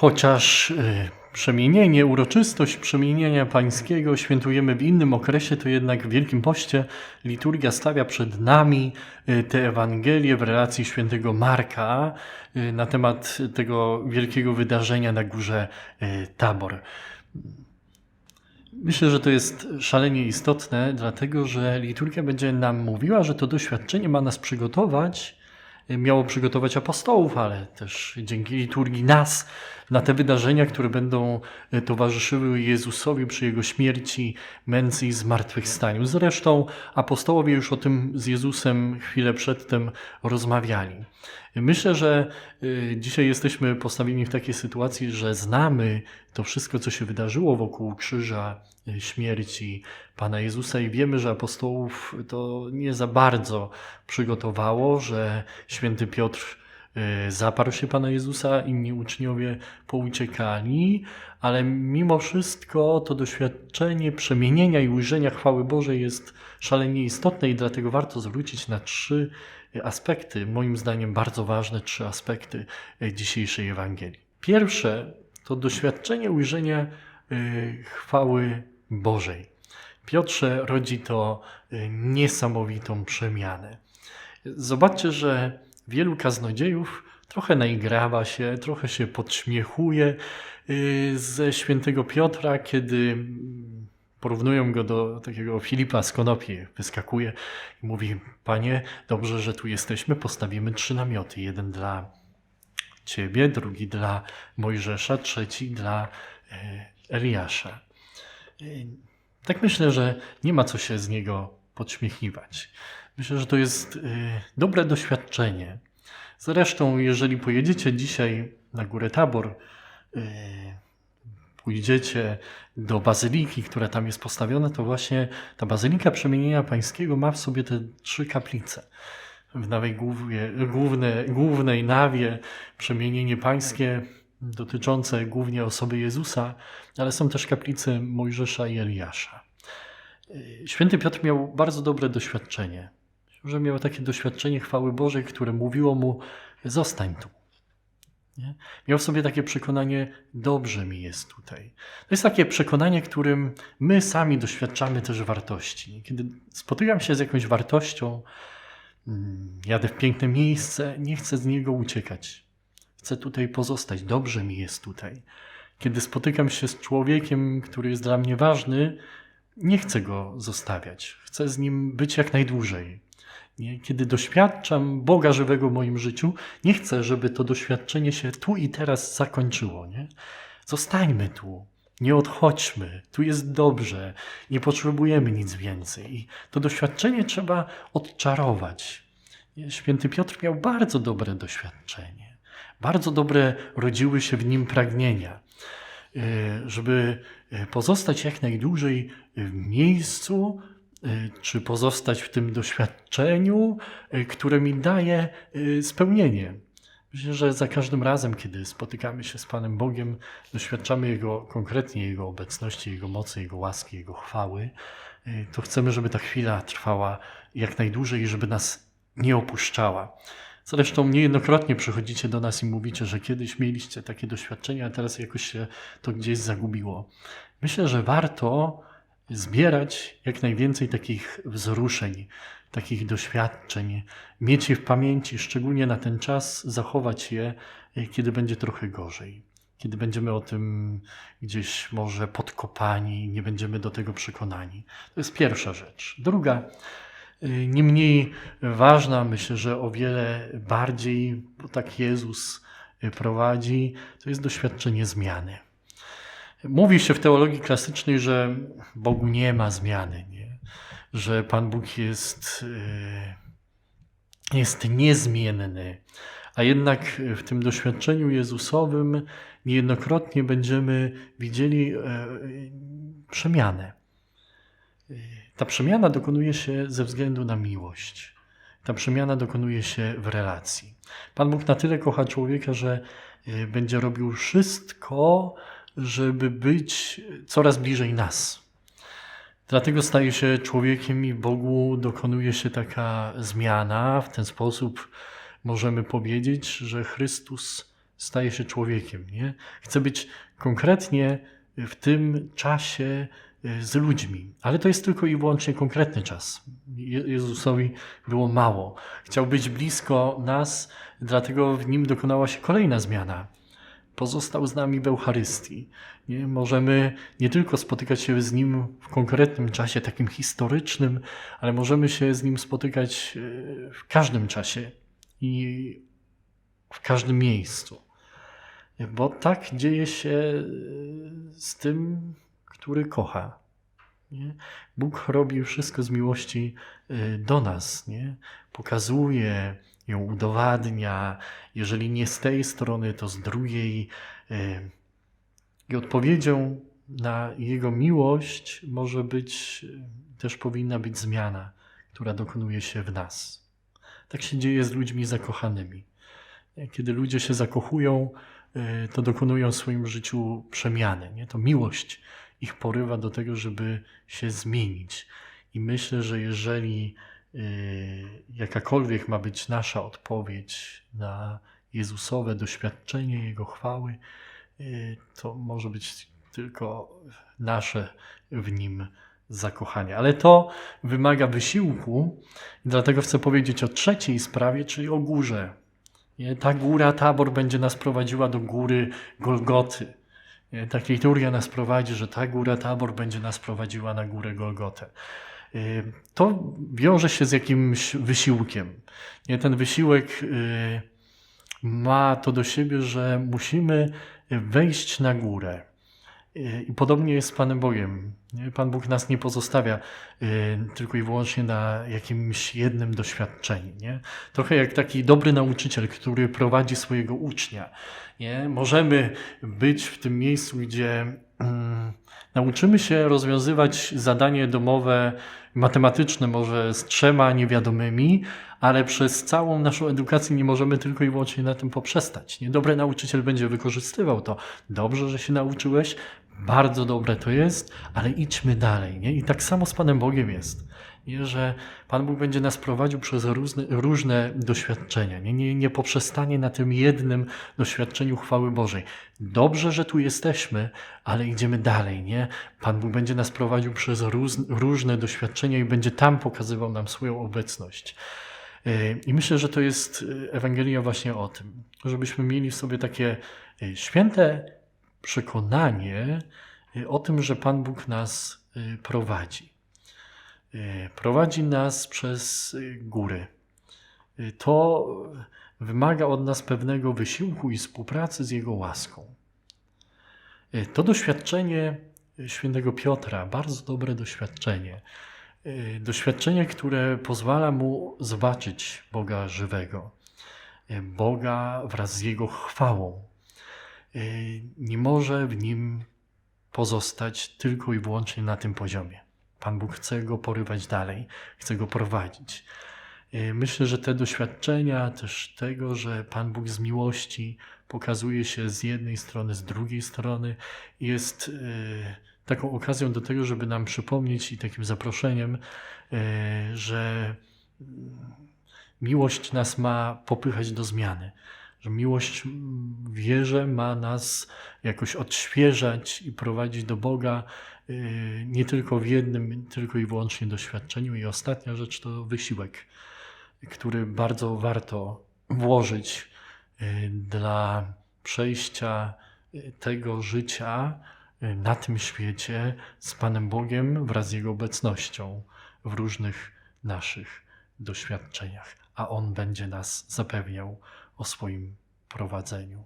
Chociaż y, przemienienie, uroczystość przemienienia pańskiego świętujemy w innym okresie, to jednak w Wielkim Poście liturgia stawia przed nami y, tę Ewangelię w relacji świętego Marka y, na temat tego wielkiego wydarzenia na górze Tabor. Myślę, że to jest szalenie istotne, dlatego że liturgia będzie nam mówiła, że to doświadczenie ma nas przygotować, miało przygotować apostołów, ale też dzięki liturgii nas na te wydarzenia, które będą towarzyszyły Jezusowi przy Jego śmierci, męce i zmartwychwstaniu. Zresztą apostołowie już o tym z Jezusem chwilę przedtem rozmawiali. Myślę, że y, dzisiaj jesteśmy postawieni w takiej sytuacji, że znamy to wszystko, co się wydarzyło wokół krzyża, y, śmierci Pana Jezusa i wiemy, że apostołów to nie za bardzo przygotowało, że święty Piotr zaparł się Pana Jezusa, inni uczniowie pouciekali, ale mimo wszystko to doświadczenie przemienienia i ujrzenia chwały Bożej jest szalenie istotne i dlatego warto zwrócić na trzy aspekty, moim zdaniem bardzo ważne trzy aspekty e, dzisiejszej Ewangelii. Pierwsze to doświadczenie ujrzenia e, chwały Bożej. Piotrze rodzi to e, niesamowitą przemianę. Zobaczcie, że wielu kaznodziejów trochę naigrawa się, trochę się podśmiechuje ze świętego Piotra, kiedy porównują go do takiego Filipa z Konopi. Wyskakuje i mówi: Panie, dobrze, że tu jesteśmy, postawimy trzy namioty. Jeden dla ciebie, drugi dla Mojżesza, trzeci dla e, Eliasza. E, tak myślę, że nie ma co się z niego podśmiechiwać. Myślę, że to jest e, dobre doświadczenie. Zresztą, jeżeli pojedziecie dzisiaj na górę Tabor, pójdziecie do bazyliki, która tam jest postawiona, to właśnie ta bazylika przemienienia pańskiego ma w sobie te trzy kaplice. W nawej głównie, główne, głównej nawie przemienienie pańskie dotyczące głównie osoby Jezusa, ale są też kaplice Mojżesza i Eliasza. Święty Piotr miał bardzo dobre doświadczenie. Że miał takie doświadczenie chwały Bożej, które mówiło mu: zostań tu. Nie? Miał w sobie takie przekonanie, dobrze mi jest tutaj. To jest takie przekonanie, którym my sami doświadczamy też wartości. Kiedy spotykam się z jakąś wartością, mm, jadę w piękne miejsce, nie chcę z niego uciekać. Chcę tutaj pozostać, dobrze mi jest tutaj. Kiedy spotykam się z człowiekiem, który jest dla mnie ważny, nie chcę go zostawiać. Chcę z nim być jak najdłużej. Nie? Kiedy doświadczam Boga żywego w moim życiu, nie chcę, żeby to doświadczenie się tu i teraz zakończyło. Nie? Zostańmy tu, nie odchodźmy, tu jest dobrze, nie potrzebujemy nic więcej. I to doświadczenie trzeba odczarować. Święty Piotr miał bardzo dobre doświadczenie. Bardzo dobre rodziły się w nim pragnienia, e, żeby e, pozostać jak najdłużej w miejscu, Y, czy pozostać w tym doświadczeniu, y, które mi daje y, spełnienie. Myślę, że za każdym razem, kiedy spotykamy się z Panem Bogiem, doświadczamy Jego konkretnie Jego obecności, Jego mocy, Jego łaski, Jego chwały, to chcemy, żeby ta chwila trwała jak najdłużej i żeby nas nie opuszczała. Zresztą niejednokrotnie przychodzicie do nas i mówicie, że kiedyś mieliście takie doświadczenia, a teraz jakoś się to gdzieś zagubiło. Myślę, że warto zbierać jak najwięcej takich wzruszeń, takich doświadczeń, mieć je w pamięci, szczególnie na ten czas, zachować je, e, kiedy będzie trochę gorzej. Kiedy będziemy o tym gdzieś może podkopani, nie będziemy do tego przekonani. To jest pierwsza rzecz. Druga, e, nie mniej ważna, myślę, że o wiele bardziej, bo tak Jezus e, prowadzi, to jest doświadczenie zmiany. Mówi się w teologii klasycznej, że Bogu nie ma zmiany, nie? że Pan Bóg jest, e, jest niezmienny. A jednak w tym doświadczeniu Jezusowym niejednokrotnie będziemy widzieli e, przemianę. Ta przemiana dokonuje się ze względu na miłość. Ta przemiana dokonuje się w relacji. Pan Bóg na tyle kocha człowieka, że e, będzie robił wszystko, żeby być coraz bliżej nas. Dlatego staje się człowiekiem i Bogu dokonuje się taka zmiana. W ten sposób możemy powiedzieć, że Chrystus staje się człowiekiem, nie? Chce być konkretnie w tym czasie y, z ludźmi. Ale to jest tylko i wyłącznie konkretny czas. Je- Jezusowi było mało. Chciał być blisko nas, dlatego w nim dokonała się kolejna zmiana. Pozostał z nami w Eucharystii. Nie? Możemy nie tylko spotykać się z nim w konkretnym czasie, takim historycznym, ale możemy się z nim spotykać y, w każdym czasie i w każdym miejscu. Bo tak dzieje się y, z tym, który kocha. Nie? Bóg robi wszystko z miłości y, do nas. Nie? Pokazuje, ją udowadnia. Jeżeli nie z tej strony, to z drugiej. Y, I odpowiedzią na Jego miłość może być, y, też powinna być zmiana, która dokonuje się w nas. Tak się dzieje z ludźmi zakochanymi. Kiedy ludzie się zakochują, y, to dokonują w swoim życiu przemiany. Nie? To miłość ich porywa do tego, żeby się zmienić. I myślę, że jeżeli jakakolwiek ma być nasza odpowiedź na Jezusowe doświadczenie Jego chwały, y, to może być tylko nasze w Nim zakochanie. Ale to wymaga wysiłku, dlatego chcę powiedzieć o trzeciej sprawie, czyli o górze. Ta góra Tabor będzie nas prowadziła do góry Golgoty. Nie? Tak liturgia nas prowadzi, że ta góra Tabor będzie nas prowadziła na górę Golgotę. Y, To wiąże się z jakimś wysiłkiem. Nie? Ten wysiłek y, ma to do siebie, że musimy wejść na górę. Y, I podobnie jest z Panem Bogiem. Pan Bóg nas nie pozostawia tylko i wyłącznie na jakimś jednym doświadczeniu. Nie? Trochę jak taki dobry nauczyciel, który prowadzi swojego ucznia. Nie? Możemy być w tym miejscu, gdzie mm, nauczymy się rozwiązywać zadanie domowe, matematyczne, może z trzema niewiadomymi, ale przez całą naszą edukację nie możemy tylko i wyłącznie na tym poprzestać. Nie? Dobry nauczyciel będzie wykorzystywał to. Dobrze, że się nauczyłeś, bardzo dobre to jest, ale idźmy dalej. Nie? I tak samo z Panem Bogiem jest. Nie? Że Pan Bóg będzie nas prowadził przez różne, różne doświadczenia. Nie? Nie, nie poprzestanie na tym jednym doświadczeniu chwały Bożej. Dobrze, że tu jesteśmy, ale idziemy dalej. Nie? Pan Bóg będzie nas prowadził przez różne doświadczenia i będzie tam pokazywał nam swoją obecność. Yy, I myślę, że to jest yy, Ewangelia właśnie o tym, żebyśmy mieli w sobie takie yy, święte przekonanie yy, o tym, że Pan Bóg nas yy, prowadzi. Yy, Prowadzi nas przez góry. To wymaga od nas pewnego wysiłku i współpracy z Jego łaską. To doświadczenie świętego Piotra, bardzo dobre doświadczenie, Y, Doświadczenie, które pozwala mu zobaczyć Boga żywego, y, Boga wraz z Jego chwałą. Y, Nie może w nim pozostać tylko i wyłącznie na tym poziomie. Pan Bóg chce go porywać dalej, chce go prowadzić. Y, Myślę, że te doświadczenia, też tego, że Pan Bóg z miłości pokazuje się z jednej strony, z drugiej strony, jest y, taką okazją do tego, żeby nam przypomnieć i takim zaproszeniem, że miłość nas ma popychać do zmiany. Że miłość w wierze ma nas jakoś odświeżać i prowadzić do Boga y, nie tylko w jednym, tylko i wyłącznie doświadczeniu. I ostatnia rzecz to wysiłek, który bardzo warto włożyć y, dla przejścia y, tego życia na tym świecie z Panem Bogiem wraz z Jego obecnością w różnych naszych doświadczeniach, a On będzie nas zapewniał o swoim prowadzeniu.